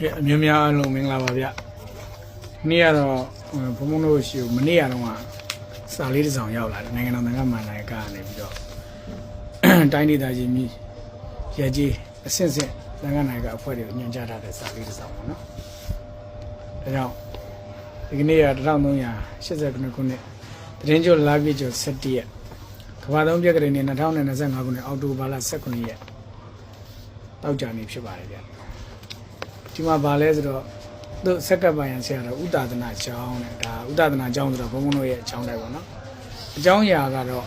ကဲအမျိုးများအလုံးမင်္ဂလာပါဗျ။နေ့ကတော့ဘုံဘုံတို့ရှိကိုမနေ့ကတော့ကစာလေးတစ်စောင်ရောက်လာတယ်နိုင်ငံတော်သံဃာ့မန္တန်ကနေပြီးတော့တိုင်းဒေသကြီးမြည်ရကြီးအဆင့်ဆင့်သံဃာ့နိုင်ကအဖွဲ့တွေကိုညွှန်ကြားထားတဲ့စာလေးတစ်စောင်ပေါ့နော်။ဒါကြောင့်ဒီကနေ့က1389ခုနှစ်တရင်ကျော်လာပြည့်ကျော်17ရက်ကမ္ဘာသုံးပြက်ကလေးနဲ့2025ခုနှစ်အောက်တိုဘာလ19ရက်တောက်ကြနေဖြစ်ပါတယ်ဗျ။ ဒီမှာဗာလဲဆိုတော့သူစက်ကပ်ပိုင်ရန်ဆရာတော်ဥတာဒနာကျောင်းတဲ့ဒါဥတာဒနာကျောင်းဆိုတော့ဘုံဘုံတို့ရဲ့အကျောင်းတိုင်းပေါ့နော်အကျောင်းအရာကတော့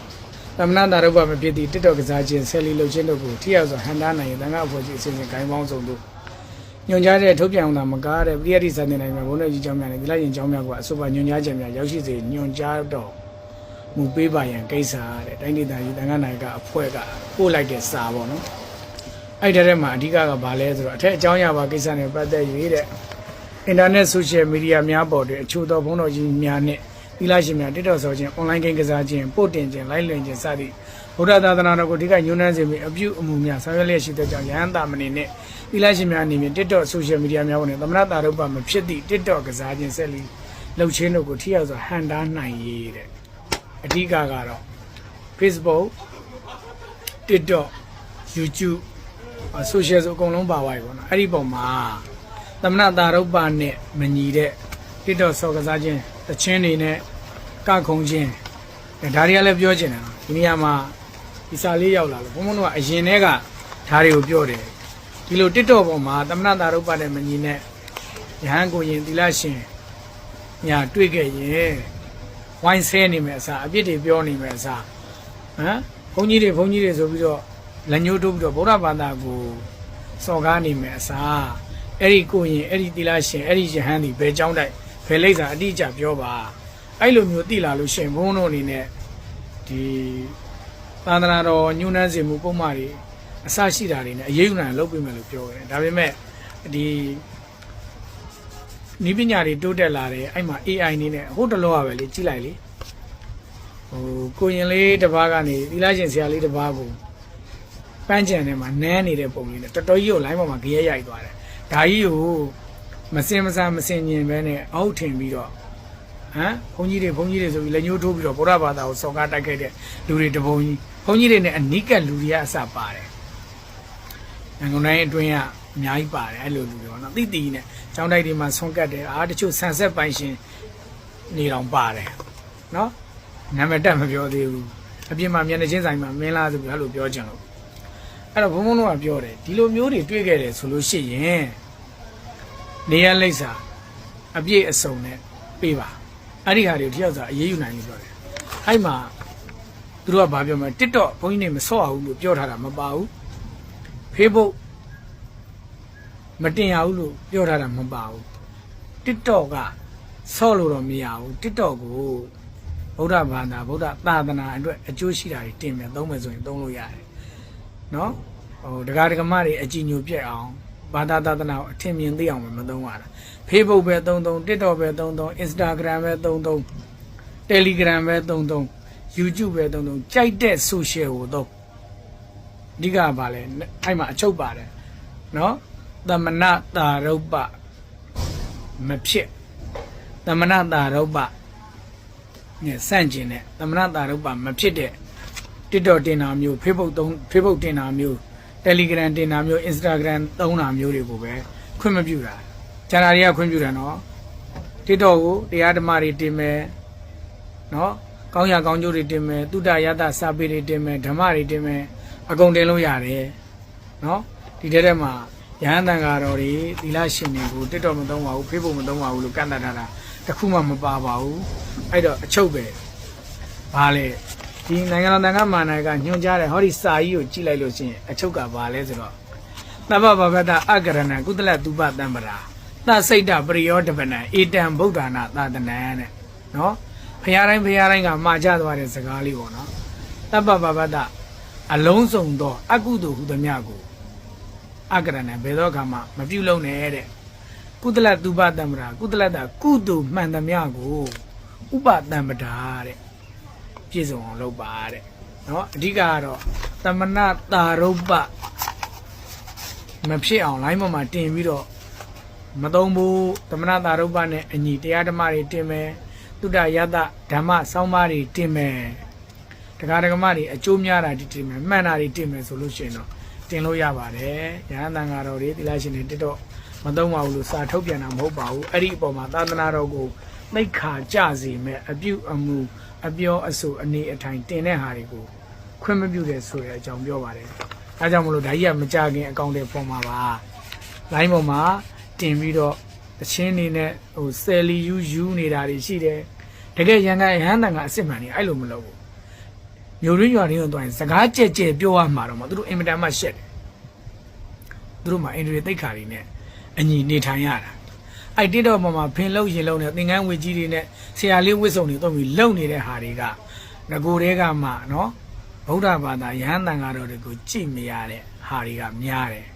သမဏတာရုပ္ပမဖြစ်သည့်တစ်တော်ကစားခြင်းဆယ်လီလှုပ်ခြင်းတို့ကိုထိရောက်စွာဟန်တာနိုင်ရင်တန်ခါအဖွဲ့ကြီးအစဉ်စဉ်ဂိုင်းပေါင်းစုံတို့ညွန်ကြားတဲ့ထုတ်ပြန်အောင်တာမကားတဲ့ပရိယတ်တိစတဲ့နိုင်မှာဘုန်းတော်ကြီးကျောင်းများနဲ့ဒီလိုက်ရင်ကျောင်းများကအဆိုပါညွန်ကြားခြင်းများရောက်ရှိစေညွန်ကြားတော့မူပေးပါရန်ကိစ္စတဲ့တိုင်းဒေသကြီးတန်ခါနိုင်ကအဖွဲ့ကပို့လိုက်တဲ့စာပေါ့နော် အဲ့ဒီထဲမှာအဓိကကဘာလဲဆိုတော့အထက်အကြောင်းအရာပါကိစ္စနဲ့ပတ်သက်၍တဲ့အင်တာနက်ဆိုရှယ်မီဒီယာများပေါ်တွင်အချို့သောဘုန်းတော်ကြီးများနှင့်သီလရှင်များတိတော်ဆောခြင်းအွန်လိုင်းဂိမ်းကစားခြင်းပို့တင်ခြင်းလိုက်လွင်ခြင်းစသည့်ဗုဒ္ဓသာသနာတော်ကိုအဓိကညွှန်းနှန်းစေပြီးအပြုအမူများဆောင်ရွက်လျက်ရှိတဲ့ကြောင့်ယဟန်တာမဏေနှင့်သီလရှင်များအနေဖြင့် TikTok ဆိုရှယ်မီဒီယာများပေါ်တွင်သမဏတာရုပ္ပမဖြစ်သည့် TikTok ကစားခြင်းဆက်လီလှုပ်ခြင်းတို့ကိုထိရောက်စွာဟန်တာနိုင်ရေးတဲ့အဓိကကတော့ Facebook TikTok YouTube ဆိုရှယ်ဆိုအကုန်လုံးပါသွားပြီပေါ့နော်အဲ့ဒီပုံမှာသမဏတာရုပ္ပနဲ့မညီတဲ့တိတော့ဆော်ကစားခြင်းတချင်းတွေနဲ့ကခုံခြင်းဒါတွေကလည်းပြောချင်တယ်နော်ဒီနေရာမှာဒီစာလေးရောက်လာလို့ဘုံဘုံတို့ကအရင်တည်းကဓာတ်တွေကိုပြောတယ်ဒီလိုတစ်တော့ပုံမှာသမဏတာရုပ္ပနဲ့မညီနဲ့ယဟန်ကိုရင်သီလရှင်ညာတွေ့ခဲ့ရင်ဝိုင်းဆဲနေမယ်အစားအပြစ်တွေပြောနေမယ်အစားဟမ်ဘုန်းကြီးတွေဘုန်းကြီးတွေဆိုပြီးတော့ လက်ညှိုးတိုးပြီးတော့ဗုဒ္ဓဘာသာကိုစော်ကားနေမယ်အစားအဲ့ဒီကိုရင်အဲ့ဒီတိလာရှင်အဲ့ဒီယဟန်ဒီဘယ်ကြောင်းတိုက်ဘယ်လိမ့်စာအတိအကျပြောပါအဲ့လိုမျိုးတိလာလို့ရှင်ဘုန်းတော်အနေနဲ့ဒီသာသနာတော်ညှိုးနှမ်းစေမှုပုံမှားတွေအစရှိတာတွေနဲ့အရေးယူနိုင်လုပ်ပေးမယ်လို့ပြောတယ်ဒါပေမဲ့ဒီနီးပညာတွေတိုးတက်လာတယ်အဲ့မှာ AI နေနဲ့ဟိုတလောကပဲလေကြည့်လိုက်လေဟိုကိုရင်လေးတစ်ပါးကနေသီလရှင်ဆရာလေးတစ်ပါးကို ပန်းချန်ထဲမှာနန်းနေတဲ့ပုံလေးနဲ့တော်တော်ကြီးကိုလိုင်းပေါ်မှာကြရဲရိုက်သွားတယ်။ဒါကြီးကိုမစင်မစားမစင်ញင်ပဲနဲ့အောက်ထင်ပြီးတော့ဟမ်ဘုန်းကြီးတွေဘုန်းကြီးတွေဆိုပြီးလက်ညှိုးထိုးပြီးတော့ဗုဒ္ဓဘာသာကိုစော်ကားတိုက်ခိုက်တဲ့လူတွေတပုံကြီးဘုန်းကြီးတွေနဲ့အနိကလူတွေကအစပါတယ်။နိုင်ငံတိုင်းအတွင်းကအများကြီးပါတယ်အဲ့လိုလူတွေပေါ့နော်။တိတိနဲ့ကျောင်းတိုက်တွေမှာဆွန့်ကတ်တယ်အားတချို့ဆန်ဆက်ပိုင်ရှင်နေတော်ပါတယ်နော်။နာမည်တက်မပြောသေးဘူး။အပြင်မှာမျက်နှာချင်းဆိုင်မှာမင်းလားဆိုပြီးအဲ့လိုပြောကြလို့ အဲ့တော့ဘုံဘုံတို့ကပြောတယ်ဒီလိုမျိုးတွေတွေ့ခဲ့တယ်ဆိုလို့ရှိရင်နေရလိမ့်စာအပြည့်အစုံနဲ့ပေးပါအဲ့ဒီဟာတွေကိုတယောက်စာအေးအေးယူနိုင်လို့ပြောတယ်အဲ့မှာသူတို့ကဘာပြောမလဲ TikTok ဘုန်းကြီးနေမဆော့အောင်လို့ပြောထားတာမပါဘူး Facebook မတင်ရဘူးလို့ပြောထားတာမပါဘူး TikTok ကဆော့လို့တော့မရဘူး TikTok ကိုဗုဒ္ဓဘာသာဗုဒ္ဓသာသနာအတွက်အကျိုးရှိတာတွေတင်မယ်သုံးမယ်ဆိုရင်သုံးလို့ရတယ် နော်ဟိုဒကာဒကမတွေအကြည်ညိုပြက်အောင်ဘာသာသာသနာကိုအထင်မြင်သိအောင်မသုံးရတာ Facebook ပဲသုံးသုံး TikTok ပဲသုံးသုံး Instagram ပဲသုံးသုံး Telegram ပဲသုံးသုံး YouTube ပဲသုံးသုံးကြိုက်တဲ့ social ကိုသုံးအဓိကကဘာလဲအဲ့မှာအချုပ်ပါတယ်နော်သမဏတာရုပ္ပမဖြစ်သမဏတာရုပ္ပနဲ့စန့်ကျင်တဲ့သမဏတာရုပ္ပမဖြစ်တဲ့ TikTok တင်တာမျိုး Facebook သုံး Facebook တင်တာမျိုး Telegram တင်တာမျိုး Instagram သုံးတာမျိုးတွေကိုပဲခွင့်မပြုတာကျန်တာတွေကခွင့်ပြုတယ်နော် TikTok ကိုတရားဓမ္မတွေတင်မယ်နော်ကောင်းရာကောင်းကျိုးတွေတင်မယ်တုဒ္ဒရတစာပေတွေတင်မယ်ဓမ္မတွေတင်မယ်အကုန်တင်လို့ရတယ်နော်ဒီထဲထဲမှာရဟန်းတန်ဃာတော်တွေသီလရှင်တွေကို TikTok မသုံးပါဘူး Facebook မသုံးပါဘူးလို့ကန့်သတ်ထားတာတစ်ခုမှမပါပါဘူးအဲ့တော့အချုပ်ပဲဘာလဲ ဒီနိုင်ငံတော်တန်ခါမာနာကညွှန်ကြားတယ်ဟောဒီစာကြီးကိုကြည့်လိုက်လို့ရှိရင်အချုပ်ကဘာလဲဆိုတော့သဗ္ဗဗဗတအကရဏံကုသလတုပတံပရာသစိတ်တပရိယောတပနံဧတံဗုဒ္ဓနာသာသနံတဲ့နော်ဖရာတိုင်းဖရာတိုင်းကမှာကြသွားတဲ့စကားလေးပေါ့နော်သဗ္ဗဗဗတအလုံးစုံသောအကုသိုလ်ဟုသမျှကိုအကရဏံဘယ်တော့မှမပြုလုပ်နဲ့တဲ့ကုသလတုပတံပရာကုသလတကုသိုလ်မှန်သမျှကိုဥပတံပတာတဲ့ ပြည့်စုံအောင်လုပ်ပါတဲ့เนาะအဓိကကတော့သမဏတာရုပ္ပမဖြစ်အောင်လိုင်းပေါ်မှာတင်ပြီးတော့ မသုံးဘူးသမဏတာရုပ္ပနဲ့အညီတရားဓမ္မတွေတင်မယ်တုဒ္ဒယတဓမ္မစောင်းပါးတွေတင်မယ်တရားဓမ္မတွေအကျိုးများတာတွေတင်မယ်မှန်တာတွေတင်မယ်ဆိုလို့ရှိရင်တော့တင်လို့ရပါတယ်ရဟန်းတန်ဃာတော်တွေသီလရှင်တွေတက်တော့မသုံးပါဘူးလို့စာထုတ်ပြန်တာမဟုတ်ပါဘူးအဲ့ဒီအပေါ်မှာသာသနာတော်ကို သိက္ခာကြစေမဲ့အပြုအမူအပြောအဆိုအနေအထိုင်တင်တဲ့ဟာတွေကိုခွင့်မပြုတဲ့ဆိုတဲ့အကြောင်းပြောပါတယ်အဲကြောင့်မလို့ဒါကြီးကမကြခင်အကောင့်တွေပေါ်မှာပါလိုင်းပေါ်မှာတင်ပြီးတော့တချင်းနေနဲ့ဟိုဆယ်လီယူယူနေတာတွေရှိတယ်တကယ်ရန်ကရဟန်းတန်ကအစ်စ်မှန်နေအဲ့လိုမလုပ်ဘူးမျိုးရင်းရွာရင်းကိုတွိုင်းစကားကြဲကြဲပြောရမှာတော့မသူတို့အင်မတန်မှရှက်တယ်သူတို့မှာအင်ဒရီတိတ်ခါတွေနဲ့အညီနေထိုင်ရတာ အဲ့တိတော့ပေါ်မှာဖင်လုံးရင်လုံးနဲ့သင်္ကန်းဝေကြီးတွေနဲ့ဆရာလေးဝစ်စုံတွေတော့ပြီးလုံနေတဲ့ဟာတွေကငကိုတွေကမှနော်ဗုဒ္ဓဘာသာရဟန်းတန်ကတော့တွေကိုကြည့်မရတဲ့ဟာတွေကများတယ်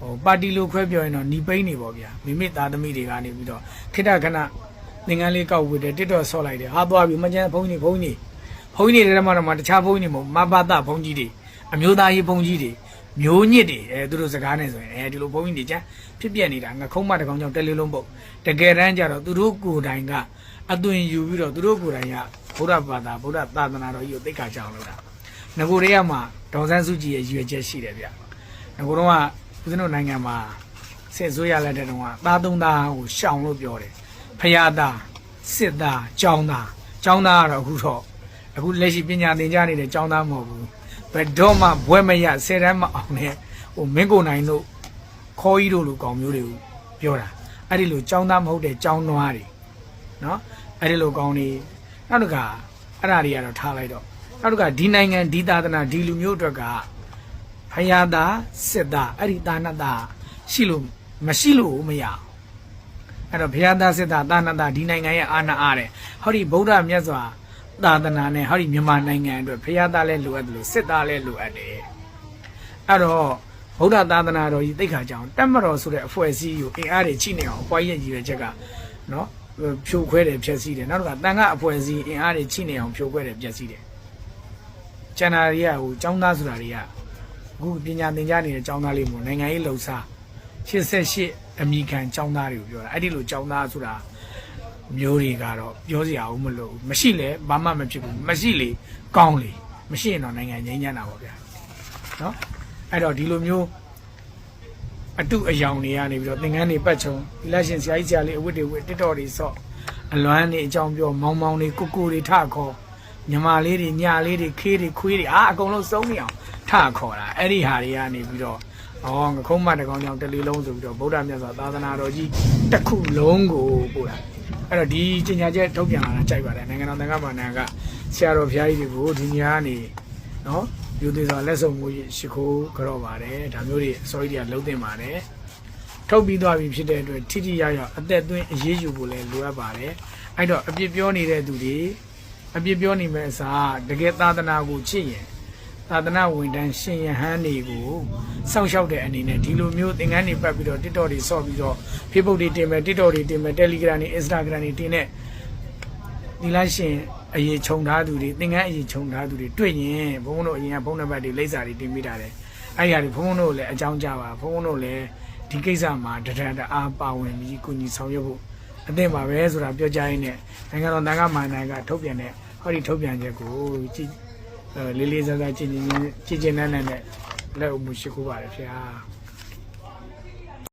ဟိုပါတီလိုခွဲပြောရင်တော့หนีပိန်းနေပေါ့ဗျာမိမိသားသမီးတွေကနေပြီးတော့ခိတခဏသင်္ကန်းလေးကောက်ဝစ်တယ်တစ်တော့ဆော့လိုက်တယ်ဟာသွားပြီမကျန်ဘုန်းကြီးဘုန်းကြီးဘုန်းကြီးတွေထဲမှာတော့မှတခြားဘုန်းကြီးတွေမဟုတ်မဘာသာဘုန်းကြီးတွေအမျိုးသားရေးဘုန်းကြီးတွေ မျိုးညစ်တွေအဲသူတို့စကားနဲ့ဆိုရင်အဲဒီလိုဘုန်းကြီးတွေကျန်ဖြစ်ပြနေတာငါခုံးမတကောင်ကြောင့်တက်လေးလုံးပုတ်တကယ်တမ်းကျတော့သူတို့ကိုယ်တိုင်ကအသွင်ယူပြီးတော့သူတို့ကိုယ်တိုင်ကဗုဒ္ဓဘာသာဗုဒ္ဓသာသနာတော်ကြီးကိုသိက္ခာကြအောင်လုပ်တာငကိုတွေကမှဒေါ်စန်းစုကြည်ရဲ့ရွယ်ချက်ရှိတယ်ဗျငကိုတော့ကဦးဇင်းတို့နိုင်ငံမှာစစ်ဆိုးရလက်တဲ့တုန်းကသားသုံးသားကိုရှောင်လို့ပြောတယ်ဖယားသားစစ်သားကျောင်းသားကျောင်းသားကတော့အခုတော့အခုလက်ရှိပညာသင်ကြားနေတဲ့ကျောင်းသားမဟုတ်ဘူး ဘယ်တော့မှဘွဲမရဆယ်တန်းမအောင်နဲ့ဟိုမင်းကိုနိုင်တို့ခေါ်ကြီးတို့လိုကောင်မျိုးတွေကိုပြောတာအဲ့ဒီလိုကျောင်းသားမဟုတ်တဲ့ကျောင်းနွားတွေနော်အဲ့ဒီလိုကောင်တွေနောက်တစ်ခါအဲ့ဒါတွေကတော့ထားလိုက်တော့နောက်တစ်ခါဒီနိုင်ငံဒီသာသနာဒီလူမျိုးအတွက်ကဖယားသားစစ်သားအဲ့ဒီတာနတ်သားရှိလို့မရှိလို့မရအောင်အဲ့တော့ဘုရားသားစစ်သားတာနတ်သားဒီနိုင်ငံရဲ့အာဏာအားတဲ့ဟောဒီဗုဒ္ဓမြတ်စွာ သာသနာနဲ့ဟောဒီမြန်မာနိုင်ငံအတွက်ဘုရားသားလည်းလိုအပ်တယ်လို့စစ်သားလည်းလိုအပ်တယ်အဲ့တော့ဗုဒ္ဓသာသနာတော်ကြီးသိက္ခာကြောင့်တက်မတော်ဆိုတဲ့အဖွဲ့အစည်းကိုအင်အားတွေချိနေအောင်အပွားရဲ့ကြီးရဲ့ချက်ကနော်ဖြိုခွဲတယ်ဖျက်ဆီးတယ်နောက်တစ်ခါတန်ခါအဖွဲ့အစည်းအင်အားတွေချိနေအောင်ဖြိုခွဲတယ်ဖျက်ဆီးတယ်ကျန်တာတွေကဟိုចောင်းသားဆိုတာတွေကအခုပညာသင်ကြားနေတဲ့ကျောင်းသားလေးမို့နိုင်ငံရေးလှုပ်ရှား88အမိခံကျောင်းသားတွေကိုပြောတာအဲ့ဒီလိုကျောင်းသားဆိုတာ မျိုးတွေကတော့ပြောစရာဦးမလို့မရှိလဲဘာမှမဖြစ်ဘူးမရှိလေကောင်းလေမရှိရင်တော့နိုင်ငံငြိမ်းချမ်းတာပေါ့ဗျာနော်အဲ့တော့ဒီလိုမျိုးအတုအယောင်တွေကနေပြီးတော့သင်္ကန်းတွေပတ်ချုံဒီလက်ရှင်ဆရာကြီးဆရာလေးအဝတ်တွေဝတ်တစ်တော်တွေဆော့အလွမ်းတွေအကြောင်းပြောမောင်းမောင်းတွေကိုကိုတွေထခေါ်ညီမလေးတွေညာလေးတွေခေးတွေခွေးတွေအာအကုန်လုံးစုံနေအောင်ထခေါ်တာအဲ့ဒီဟာတွေကနေပြီးတော့ဩငခုံးမတကောင်ကြောင့်တလီလုံးဆိုပြီးတော့ဗုဒ္ဓမြတ်စွာသာသနာတော်ကြီးတစ်ခုလုံးကိုပို့တာ အဲ့တော့ဒီကျင်ညာချက်ထုတ်ပြန်လာတာကြိုက်ပါတယ်နိုင်ငံတော်သံဃာ့ဘာနာကဆရာတော်ဘုရားကြီးတွေကိုဒီညကနေနော်ယူသေးစွာလက်ဆောင်မှုရှိခိုးကြော့ပါတယ်ဒါမျိုးတွေအစောကြီးတွေကလုံးတင်ပါတယ်ထုတ်ပြီးသွားပြီဖြစ်တဲ့အတွက်ထိထိရောက်ရောက်အသက်သွင်းအရေးယူဖို့လည်းလိုအပ်ပါတယ်အဲ့တော့အပြစ်ပြောနေတဲ့သူတွေအပြစ်ပြောနေမဲ့အစားတကယ်သာသနာကိုချစ်ရင် သာသနာဝန်တန်းရှင်ယဟန်တွေကိုစောင့်ရှောက်တဲ့အနေနဲ့ဒီလိုမျိုးသင်္ကန်းတွေပတ်ပြီးတော့ TikTok တွေဆော့ပြီးတော့ Facebook တွေတင်မယ် TikTok တွေတင်မယ် Telegram တွေ Instagram တွေတင်တဲ့ဒီလားရှင်အရေးခြုံထားသူတွေသင်္ကန်းအရေးခြုံထားသူတွေတွေ့ရင်ဘုန်းဘုန်းတို့အရင်ကဖုန်းနံပါတ်တွေလိပ်စာတွေတင်မိတာတယ်အဲ့ဒီဟာတွေဘုန်းဘုန်းတို့လည်းအကြောင်းကြားပါဘုန်းဘုန်းတို့လည်းဒီကိစ္စမှာတရတအားပါဝင်ပြီးကုညီဆောင်ရွက်ဖို့အသင့်ပါပဲဆိုတာပြောကြားရင်းနဲ့နိုင်ငံတော်တန်ခါမာနိုင်ကထုတ်ပြန်တဲ့ဟောဒီထုတ်ပြန်ချက်ကိုကြည့်အဲ လေးလေးစားစားကြည်ကြည်ကြည်ကြည်နန်းနန်းနဲ့လက်အမှုရှိခိုးပါတယ်ခင်ဗျာ